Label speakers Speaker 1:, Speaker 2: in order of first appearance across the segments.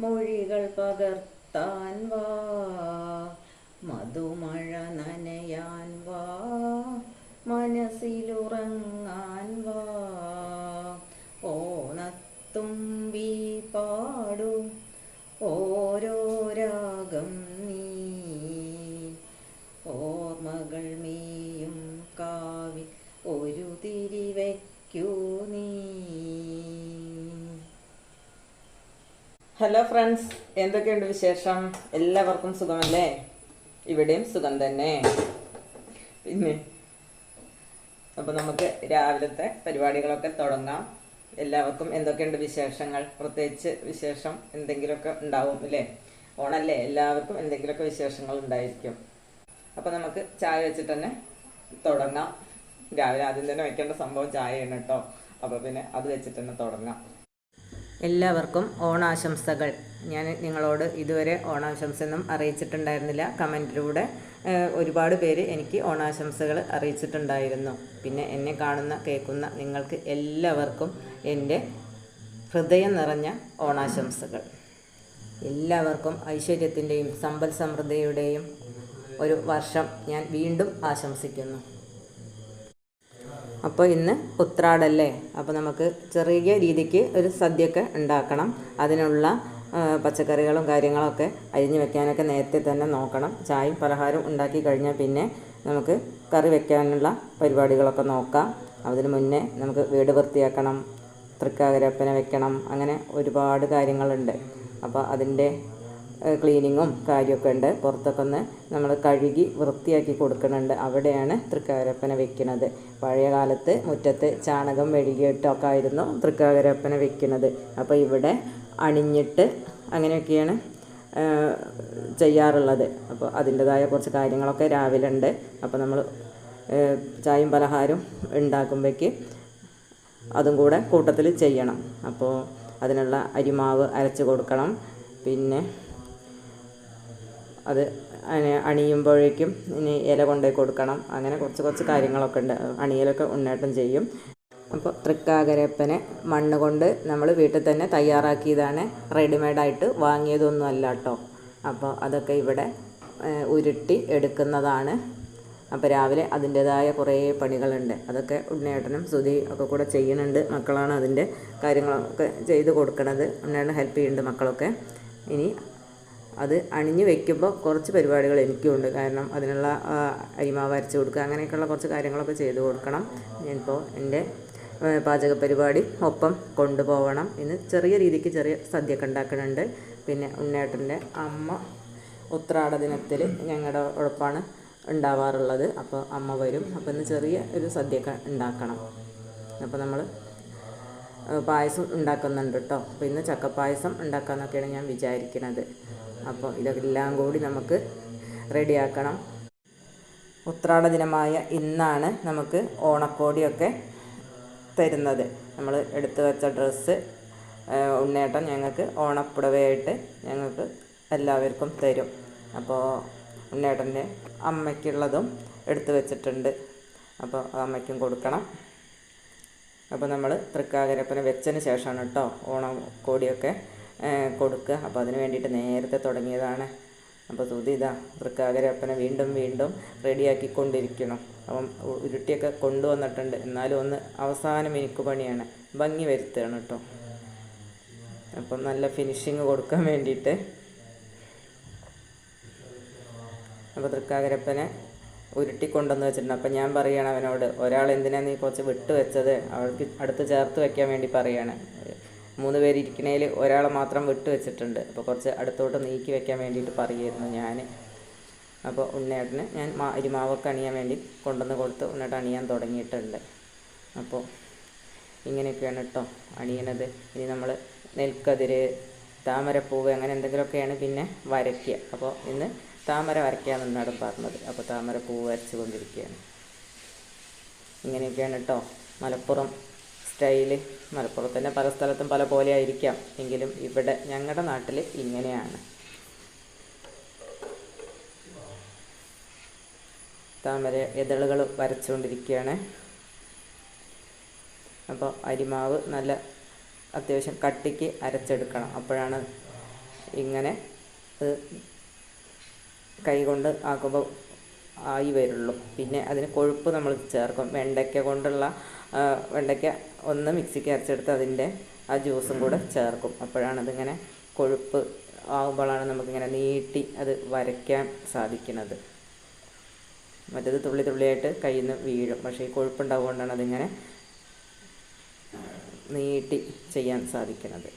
Speaker 1: മൊഴികൾ പകർത്താൻ വാ. ഹലോ ഫ്രണ്ട്സ് എന്തൊക്കെയുണ്ട് വിശേഷം? എല്ലാവർക്കും സുഖമല്ലേ? ഇവിടെയും സുഖം തന്നെ. പിന്നെ അപ്പോൾ നമുക്ക് രാവിലത്തെ പരിപാടികളൊക്കെ തുടങ്ങാം. എല്ലാവർക്കും എന്തൊക്കെയുണ്ട് വിശേഷങ്ങൾ? പ്രത്യേകിച്ച് വിശേഷം എന്തെങ്കിലുമൊക്കെ ഉണ്ടാവും അല്ലേ? ഓണല്ലേ? എല്ലാവർക്കും എന്തെങ്കിലുമൊക്കെ വിശേഷങ്ങൾ ഉണ്ടായിരിക്കും. അപ്പോൾ നമുക്ക് ചായ വെച്ചിട്ട് തന്നെ തുടങ്ങാം. രാവിലെ ആദ്യം തന്നെ വെക്കേണ്ട സംഭവം ചായയാണ് കേട്ടോ. അപ്പോൾ പിന്നെ അത് വെച്ചിട്ട് തന്നെ തുടങ്ങാം. എല്ലാവർക്കും ഓണാശംസകൾ. ഞാൻ നിങ്ങളോട് ഇതുവരെ ഓണാശംസയൊന്നും അറിയിച്ചിട്ടുണ്ടായിരുന്നില്ല. കമന്റിലൂടെ ഒരുപാട് പേര് എനിക്ക് ഓണാശംസകൾ അറിയിച്ചിട്ടുണ്ടായിരുന്നു. പിന്നെ എന്നെ കാണുന്ന കേൾക്കുന്ന നിങ്ങൾക്ക് എല്ലാവർക്കും എന്റെ ഹൃദയം നിറഞ്ഞ ഓണാശംസകൾ. എല്ലാവർക്കും ഐശ്വര്യത്തിന്റെയും സമ്പൽ സമൃദ്ധിയുടെയും ഒരു വർഷം ഞാൻ വീണ്ടും ആശംസിക്കുന്നു. അപ്പോൾ ഇന്ന് ഉത്രാടല്ലേ? അപ്പോൾ നമുക്ക് ചെറിയ രീതിക്ക് ഒരു സദ്യയൊക്കെ ഉണ്ടാക്കണം. അതിനുള്ള പച്ചക്കറികളും കാര്യങ്ങളൊക്കെ അരിഞ്ഞു വെക്കാനൊക്കെ നേരത്തെ തന്നെ നോക്കണം. ചായയും പലഹാരവും ഉണ്ടാക്കി കഴിഞ്ഞാൽ പിന്നെ നമുക്ക് കറി വെക്കാനുള്ള പരിപാടികളൊക്കെ നോക്കാം. അതിന് മുന്നേ നമുക്ക് വീട് വൃത്തിയാക്കണം തൃക്കാകരപ്പന വെക്കണം അങ്ങനെ ഒരുപാട് കാര്യങ്ങളുണ്ട്. അപ്പോൾ അതിന്റെ ക്ലീനിങ്ങും കാര്യമൊക്കെ ഉണ്ട്. പുറത്തൊക്കെ ഒന്ന് നമ്മൾ കഴുകി വൃത്തിയാക്കി കൊടുക്കുന്നുണ്ട്. അവിടെയാണ് തൃക്കാകരപ്പന വെക്കുന്നത്. പഴയ കാലത്ത് മുറ്റത്ത് ചാണകം മെഴുകിയിട്ടൊക്കെ ആയിരുന്നു തൃക്കാകരപ്പന വെക്കുന്നത്. അപ്പോൾ ഇവിടെ അണിഞ്ഞിട്ട് അങ്ങനെയൊക്കെയാണ് ചെയ്യാറുള്ളത്. അപ്പോൾ അതിന്റെതായ കുറച്ച് കാര്യങ്ങളൊക്കെ രാവിലെ ഉണ്ട് അപ്പോൾ നമ്മൾ ചായയും പലഹാരവും ഉണ്ടാക്കുമ്പോഴേക്ക് അതും കൂടെ കൂട്ടത്തിൽ ചെയ്യണം. അപ്പോൾ അതിനുള്ള അരിമാവ് അരച്ച് കൊടുക്കണം. പിന്നെ അത് അണി- അണിയുമ്പോഴേക്കും ഇനി ഇല കൊണ്ടുപോയി കൊടുക്കണം. അങ്ങനെ കുറച്ച് കുറച്ച് കാര്യങ്ങളൊക്കെ ഉണ്ട്. അണിയലൊക്കെ ഉണ്ണേട്ടം ചെയ്യും. അപ്പോൾ തൃക്കാകരപ്പനെ മണ്ണ് കൊണ്ട് നമ്മൾ വീട്ടിൽ തന്നെ തയ്യാറാക്കിയതാണ്. റെഡിമെയ്ഡായിട്ട് വാങ്ങിയതൊന്നും അല്ല കേട്ടോ. അപ്പോൾ അതൊക്കെ ഇവിടെ ഉരുട്ടി എടുക്കുന്നതാണ്. അപ്പോൾ രാവിലെ അതിന്റെതായ കുറേ പണികളുണ്ട്. അതൊക്കെ ഉണ്ണേട്ടനും സുധി ഒക്കെ കൂടെ ചെയ്യുന്നുണ്ട്. മക്കളാണ് അതിന്റെ കാര്യങ്ങളൊക്കെ ചെയ്ത് കൊടുക്കണത്. ഉണ്ണേട്ടൻ ഹെൽപ്പ് ചെയ്യുന്നുണ്ട് മക്കളൊക്കെ. ഇനി അത് അണിഞ്ഞു വെക്കുമ്പോൾ കുറച്ച് പരിപാടികൾ എനിക്കുണ്ട്. കാരണം അതിനുള്ള അരിമാവ് അരച്ചു കൊടുക്കുക അങ്ങനെയൊക്കെയുള്ള കുറച്ച് കാര്യങ്ങളൊക്കെ ചെയ്ത് കൊടുക്കണം. ഞാനിപ്പോൾ എന്റെ പാചക പരിപാടി ഒപ്പം കൊണ്ടുപോകണം ഇന്ന് ചെറിയ രീതിക്ക് ചെറിയ സദ്യയൊക്കെ ഉണ്ടാക്കുന്നുണ്ട് പിന്നെ ഉണ്ണേട്ടന്റെ അമ്മ ഉത്രാട ദിനത്തിൽ ഞങ്ങളുടെ ഉഴപ്പാണ് ഉണ്ടാവാറുള്ളത്. അപ്പോൾ അമ്മ വരും. അപ്പോൾ ഇന്ന് ചെറിയ ഒരു സദ്യയൊക്കെ ഉണ്ടാക്കണം. അപ്പോൾ നമ്മൾ പായസം ഉണ്ടാക്കുന്നുണ്ട് കേട്ടോ. അപ്പോൾ ഇന്ന് ചക്കപ്പായസം ഉണ്ടാക്കാമെന്നൊക്കെയാണ് ഞാൻ വിചാരിക്കുന്നത് അപ്പോൾ ഇതെല്ലാം കൂടി നമുക്ക് റെഡിയാക്കണം. ഉത്രാട ദിനമായ ഇന്നാണ് നമുക്ക് ഓണക്കോടിയൊക്കെ തരുന്നത്. നമ്മൾ എടുത്തു വെച്ച ഡ്രസ്സ് ഉണ്ണേട്ടൻ ഞങ്ങൾക്ക് ഓണപ്പുടവയായിട്ട് ഞങ്ങൾക്ക് എല്ലാവർക്കും തരും. അപ്പോൾ ഉണ്ണേട്ടന്റെ അമ്മയ്ക്കുള്ളതും എടുത്തു വെച്ചിട്ടുണ്ട്. അപ്പോൾ അമ്മയ്ക്കും കൊടുക്കണം. അപ്പോൾ നമ്മൾ തൃക്കാകരപ്പന വെച്ചതിന് ശേഷമാണ് കേട്ടോ ഓണം കോടിയൊക്കെ കൊടുക്കുക. അപ്പോൾ അതിന് വേണ്ടിയിട്ട് നേരത്തെ തുടങ്ങിയതാണ്. അപ്പോൾ സുതി ഇതാ തൃക്കാകരപ്പന വീണ്ടും വീണ്ടും റെഡിയാക്കിക്കൊണ്ടിരിക്കണം അപ്പം ഉരുട്ടിയൊക്കെ കൊണ്ടുവന്നിട്ടുണ്ട്. എന്നാലും ഒന്ന് അവസാനം എനിക്ക് പണിയാണ്. ഭംഗി വരുത്തുകയാണ് കേട്ടോ അപ്പം നല്ല ഫിനിഷിങ് കൊടുക്കാൻ വേണ്ടിയിട്ട്. അപ്പോൾ തൃക്കാകരപ്പനെ ഉരുട്ടി കൊണ്ടുവന്ന് വെച്ചിട്ടുണ്ട്. അപ്പം ഞാൻ പറയുകയാണ് അവനോട് ഒരാൾ എന്തിനാ നീ കുറച്ച് വിട്ടു വെച്ചത്? അവൾക്ക് അടുത്ത് ചേർത്ത് വെക്കാൻ വേണ്ടി പറയുകയാണ് മൂന്ന് പേര് ഇരിക്കണേൽ ഒരാളെ മാത്രം വിട്ടു വെച്ചിട്ടുണ്ട്. അപ്പോൾ കുറച്ച് അടുത്തോട്ട് നീക്കി വെക്കാൻ വേണ്ടിയിട്ട് പറയുമായിരുന്നു ഞാൻ അപ്പോൾ ഉണ്ണേട്ടന് ഞാൻ മാ ഇരുമാവൊക്കെ അണിയാൻ വേണ്ടി കൊണ്ടുവന്ന് കൊടുത്ത് ഉണ്ണേട്ടൻ അണിയാൻ തുടങ്ങിയിട്ടുണ്ട്. അപ്പോൾ ഇങ്ങനെയൊക്കെയാണ് കേട്ടോ അണിയണത്. ഇനി നമ്മൾ നെൽക്കതിര് താമരപ്പൂവ് അങ്ങനെ എന്തെങ്കിലുമൊക്കെയാണ് പിന്നെ വരയ്ക്കുക. അപ്പോൾ ഇന്ന് താമര വരയ്ക്കാമെന്നാണ് പറഞ്ഞത്. അപ്പോൾ താമര പൂവ് വരച്ചു കൊണ്ടിരിക്കുകയാണ് ഇങ്ങനെയൊക്കെയാണ് കേട്ടോ മലപ്പുറം സ്റ്റൈൽ മലപ്പുറം തന്നെ പല സ്ഥലത്തും പല പോലെ ആയിരിക്കാം. എങ്കിലും ഇവിടെ ഞങ്ങളുടെ നാട്ടിൽ ഇങ്ങനെയാണ്. താമര ഇതളുകൾ വരച്ചുകൊണ്ടിരിക്കുകയാണ്. അപ്പോൾ അരിമാവ് നല്ല അത്യാവശ്യം കട്ടിക്ക് അരച്ചെടുക്കണം. അപ്പോഴാണ് ഇങ്ങനെ ഇത് കൈ കൊണ്ട് ആക്കുമ്പോൾ ആയി വരുള്ളൂ. പിന്നെ അതിന് കൊഴുപ്പ് നമ്മൾ ചേർക്കും. വെണ്ടയ്ക്ക കൊണ്ടുള്ള വെണ്ടയ്ക്ക ഒന്ന് മിക്സിക്ക് അരച്ചെടുത്ത് അതിന്റെ ആ ജ്യൂസും കൂടെ ചേർക്കും. അപ്പോഴാണ് അതിങ്ങനെ കൊഴുപ്പ് ആകുമ്പോഴാണ് നമുക്കിങ്ങനെ നീട്ടി അത് വരയ്ക്കാൻ സാധിക്കുന്നത്. മറ്റേത് തുള്ളി തുള്ളിയായിട്ട് കയ്യിൽ നിന്ന് വീഴും. പക്ഷേ ഈ കൊഴുപ്പുണ്ടാവുകൊണ്ടാണ് അതിങ്ങനെ നീട്ടി ചെയ്യാൻ സാധിക്കുന്നത്.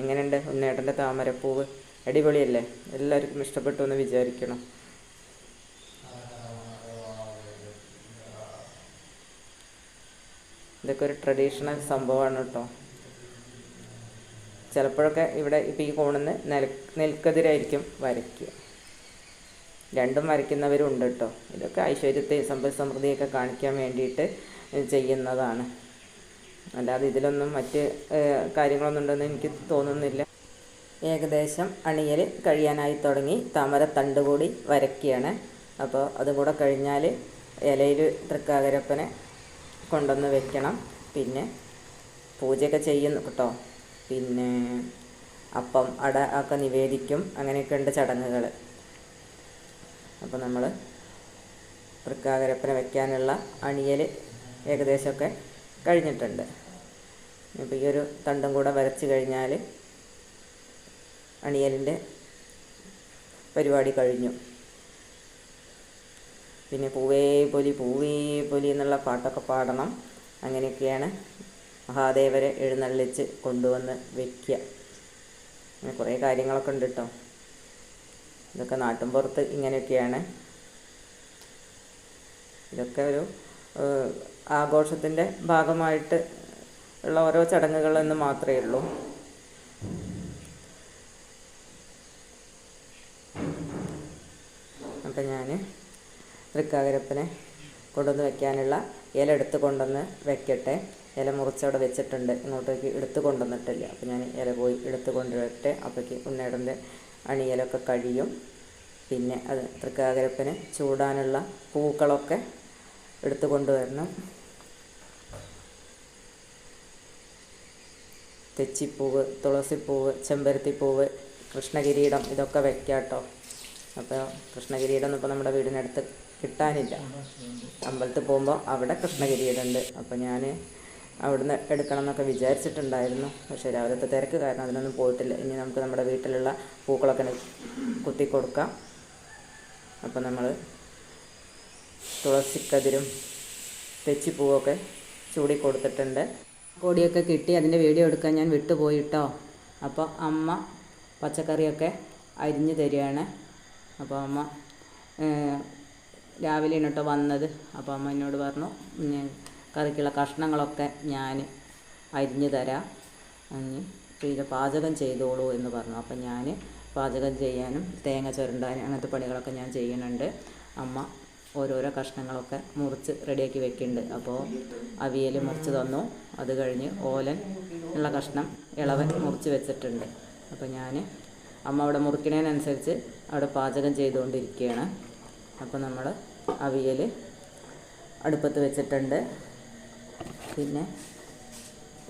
Speaker 1: എങ്ങനെയുണ്ട് ഉണ്ണേട്ടന്റെ താമരപ്പൂവ്? അടിപൊളിയല്ലേ? എല്ലാവർക്കും ഇഷ്ടപ്പെട്ടു എന്ന് വിചാരിക്കണം. ഇതൊക്കെ ഒരു ട്രഡീഷണൽ സംഭവമാണ് കേട്ടോ. ചിലപ്പോഴൊക്കെ ഇവിടെ ഇപ്പോൾ ഈ കോണിന്ന് നെൽ നെൽക്കതിരായിരിക്കും വരയ്ക്കുക. രണ്ടും വരയ്ക്കുന്നവരും ഉണ്ട് കേട്ടോ. ഇതൊക്കെ ഐശ്വര്യത്തെ സമ്പദ് സമൃദ്ധിയൊക്കെ കാണിക്കാൻ വേണ്ടിയിട്ട് ചെയ്യുന്നതാണ്. അല്ലാതെ ഇതിലൊന്നും മറ്റ് കാര്യങ്ങളൊന്നും ഉണ്ടെന്ന് എനിക്ക് തോന്നുന്നില്ല. ഏകദേശം അണിയൽ കഴിയാനായി തുടങ്ങി. താമരത്തണ്ട് കൂടി വരയ്ക്കുകയാണ്. അപ്പോൾ അതും കൂടെ കഴിഞ്ഞാൽ ഇലയിൽ തൃക്കാകരപ്പനെ കൊണ്ടുവന്ന് വെക്കണം. പിന്നെ പൂജയൊക്കെ ചെയ്യുന്നു കേട്ടോ. പിന്നെ അപ്പം അട ഒക്കെ നിവേദിക്കും. അങ്ങനെയൊക്കെ ഉണ്ട് ചടങ്ങുകൾ അപ്പോൾ നമ്മൾ തൃക്കാകരപ്പനെ വെക്കാനുള്ള അണിയൽ ഏകദേശമൊക്കെ കഴിഞ്ഞിട്ടുണ്ട്. അപ്പോൾ ഈ ഒരു തണ്ടും കൂടെ വരച്ച് കഴിഞ്ഞാൽ അണിയലിന്റെ പരിപാടി കഴിഞ്ഞു. പിന്നെ പൂവേ പൊലി പൂവേ പൊലി എന്നുള്ള പാട്ടൊക്കെ പാടണം. അങ്ങനെയൊക്കെയാണ് മഹാദേവരെ എഴുന്നള്ളിച്ച് കൊണ്ടുവന്ന് വയ്ക്കുക. അങ്ങനെ കുറേ കാര്യങ്ങളൊക്കെ ഉണ്ട് കേട്ടോ ഇതൊക്കെ നാട്ടിൻപുറത്ത് ഇങ്ങനെയൊക്കെയാണ്. ഇതൊക്കെ ഒരു ആഘോഷത്തിന്റെ ഭാഗമായിട്ട് ഉള്ള ഓരോ ചടങ്ങുകളെന്ന് മാത്രമേ ഉള്ളൂ. അപ്പം ഞാൻ തൃക്കാകരപ്പനെ കൊണ്ടുവന്ന് വെക്കാനുള്ള ഇല എടുത്ത് കൊണ്ടുവന്ന് വെക്കട്ടെ. ഇല മുറിച്ചവിടെ വെച്ചിട്ടുണ്ട്. ഇങ്ങോട്ടേക്ക് എടുത്ത് കൊണ്ടുവന്നിട്ടില്ല. അപ്പം ഞാൻ ഇല പോയി എടുത്ത് കൊണ്ടുവരട്ടെ. അപ്പോഴേക്ക് ഉണ്ണേടന്റെ അണിയലൊക്കെ കഴിയും. പിന്നെ അത് തൃക്കാകരപ്പന് ചൂടാനുള്ള പൂക്കളൊക്കെ എടുത്തു കൊണ്ടുവരണം. തെച്ചിപ്പൂവ് തുളസിപ്പൂവ് ചെമ്പരത്തിപ്പൂവ് കൃഷ്ണകിരീടം ഇതൊക്കെ വെക്കാം കേട്ടോ അപ്പോൾ കൃഷ്ണകിരീടം ഒന്നും ഇപ്പോൾ നമ്മുടെ വീടിനടുത്ത് കിട്ടാനില്ല. അമ്പലത്തിൽ പോകുമ്പോൾ അവിടെ കൃഷ്ണഗിരിയിലുണ്ട്. അപ്പോൾ ഞാൻ അവിടുന്ന് എടുക്കണം എന്നൊക്കെ വിചാരിച്ചിട്ടുണ്ടായിരുന്നു. പക്ഷേ രാവിലത്തെ തിരക്ക് കാരണം അതിനൊന്നും പോയിട്ടില്ല. ഇനി നമുക്ക് നമ്മുടെ വീട്ടിലുള്ള പൂക്കളൊക്കെ കുത്തി കൊടുക്കാം. അപ്പോൾ നമ്മൾ തുളസിക്കതിരും തെച്ചിപ്പൂവൊക്കെ ചൂടി കൊടുത്തിട്ടുണ്ട്. കൊടിയൊക്കെ കിട്ടി. അതിന്റെ വീഡിയോ എടുക്കാൻ ഞാൻ വിട്ടുപോയിട്ടോ അപ്പോൾ അമ്മ പച്ചക്കറിയൊക്കെ അരിഞ്ഞു തരികയാണ്. അപ്പോൾ അമ്മ രാവിലെ എന്നിട്ട് വന്നത്. അപ്പോൾ അമ്മ എന്നോട് പറഞ്ഞു "ഞാൻ കറിക്കുള്ള കഷ്ണങ്ങളൊക്കെ ഞാൻ അരിഞ്ഞു തരാം. പിന്നെ പാചകം ചെയ്തോളൂ എന്ന് പറഞ്ഞു. അപ്പം ഞാൻ പാചകം ചെയ്യാനും തേങ്ങ ചുരണ്ടാനും അങ്ങനത്തെ പണികളൊക്കെ ഞാൻ ചെയ്യുന്നുണ്ട്. അമ്മ ഓരോരോ കഷ്ണങ്ങളൊക്കെ മുറിച്ച് റെഡിയാക്കി വെക്കുന്നുണ്ട്. അപ്പോൾ അവിയൽ മുറിച്ച് തന്നു. അത് കഴിഞ്ഞ് ഓലൻ ഉള്ള കഷ്ണം ഇളവൻ മുറിച്ച് വെച്ചിട്ടുണ്ട്. അപ്പോൾ ഞാൻ അമ്മ അവിടെ മുറിക്കണതിനനുസരിച്ച് അവിടെ പാചകം ചെയ്തുകൊണ്ടിരിക്കുകയാണ്. അപ്പോൾ നമ്മൾ അവിയൽ അടുപ്പത്ത് വെച്ചിട്ടുണ്ട്. പിന്നെ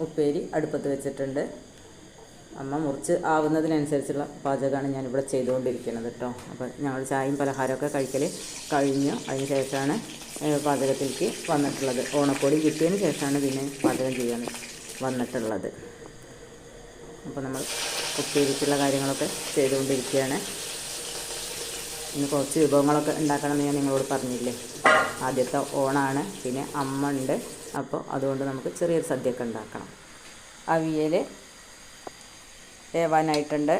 Speaker 1: ഉപ്പേരി അടുപ്പത്ത് വെച്ചിട്ടുണ്ട്. അമ്മ മുറിച്ച് ആവുന്നതിനനുസരിച്ചുള്ള പാചകമാണ് ഞാനിവിടെ ചെയ്തുകൊണ്ടിരിക്കുന്നത് കേട്ടോ. അപ്പോൾ ഞങ്ങൾ ചായയും പലഹാരമൊക്കെ കഴിക്കൽ കഴിഞ്ഞു. അതിന് ശേഷമാണ് പാചകത്തിലേക്ക് വന്നിട്ടുള്ളത്. ഓണക്കോടി കിട്ടിയതിന് ശേഷമാണ് പിന്നെ പാചകം ചെയ്യാൻ വന്നിട്ടുള്ളത്. അപ്പോൾ നമ്മൾ ഉപ്പേരിക്കുള്ള കാര്യങ്ങളൊക്കെ ചെയ്തുകൊണ്ടിരിക്കുകയാണ്. ഇനി കുറച്ച് വിഭവങ്ങളൊക്കെ ഉണ്ടാക്കണമെന്ന് ഞാൻ നിങ്ങളോട് പറഞ്ഞില്ലേ? ആദ്യത്തെ ഓണാണ് പിന്നെ അമ്മ ഉണ്ട് അപ്പോൾ അതുകൊണ്ട് നമുക്ക് ചെറിയൊരു സദ്യയൊക്കെ ഉണ്ടാക്കണം. അവിയൽ വേവാനായിട്ടുണ്ട്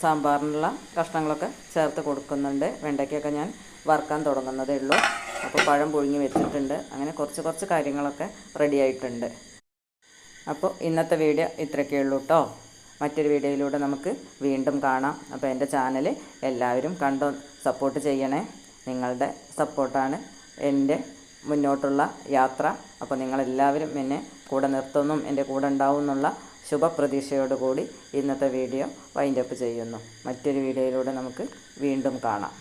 Speaker 1: സാമ്പാറിനുള്ള കഷ്ണങ്ങളൊക്കെ ചേർത്ത് കൊടുക്കുന്നുണ്ട്. വെണ്ടയ്ക്കൊക്കെ ഞാൻ വറുക്കാൻ തുടങ്ങുന്നതേ ഉള്ളൂ. അപ്പോൾ പഴം പുഴുങ്ങി വെച്ചിട്ടുണ്ട്. അങ്ങനെ കുറച്ച് കുറച്ച് കാര്യങ്ങളൊക്കെ റെഡി ആയിട്ടുണ്ട്. അപ്പോൾ ഇന്നത്തെ വീഡിയോ ഇത്രയൊക്കെ ഉള്ളൂ കേട്ടോ മറ്റൊരു വീഡിയോയിലൂടെ നമുക്ക് വീണ്ടും കാണാം. അപ്പോൾ എന്റെ ചാനൽ എല്ലാവരും കണ്ടു സപ്പോർട്ട് ചെയ്യണേ. നിങ്ങളുടെ സപ്പോർട്ടാണ് എന്റെ മുന്നോട്ടുള്ള യാത്ര. അപ്പോൾ നിങ്ങളെല്ലാവരും എന്നെ കൂടെ നിർത്തുന്നും എന്റെ കൂടെ ഉണ്ടാവും എന്നുള്ള ശുഭപ്രതീക്ഷയോടുകൂടി ഇന്നത്തെ വീഡിയോ വൈൻഡപ്പ് ചെയ്യുന്നു. മറ്റൊരു വീഡിയോയിലൂടെ നമുക്ക് വീണ്ടും കാണാം.